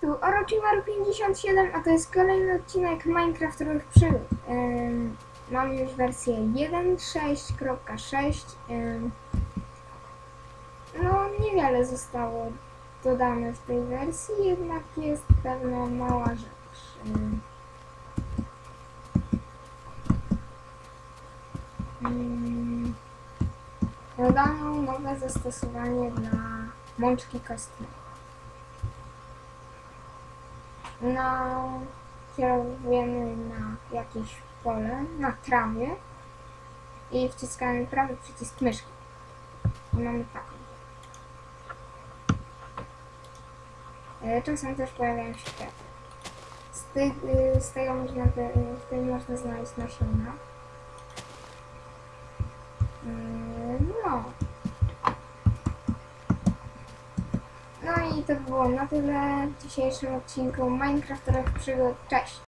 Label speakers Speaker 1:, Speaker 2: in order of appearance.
Speaker 1: Tu Orochimaru57, a to jest kolejny odcinek Minecraftowych przygód. Ym, Mam już wersję 1.6.6. Ym, No, niewiele zostało dodane w tej wersji, jednak jest pewna mała rzecz. Ym, ym, Dodano nowe zastosowanie dla mączki kostnej. No, kierujemy na jakieś pole, na trawie i wciskamy prawy przycisk myszki. I mamy taką. E, Czasem też pojawiają się kwiaty. Z, ty, y, z można, można znaleźć nasiona. Mm, No. No i to było na tyle w dzisiejszym odcinku Minecraftowych przygód. Cześć!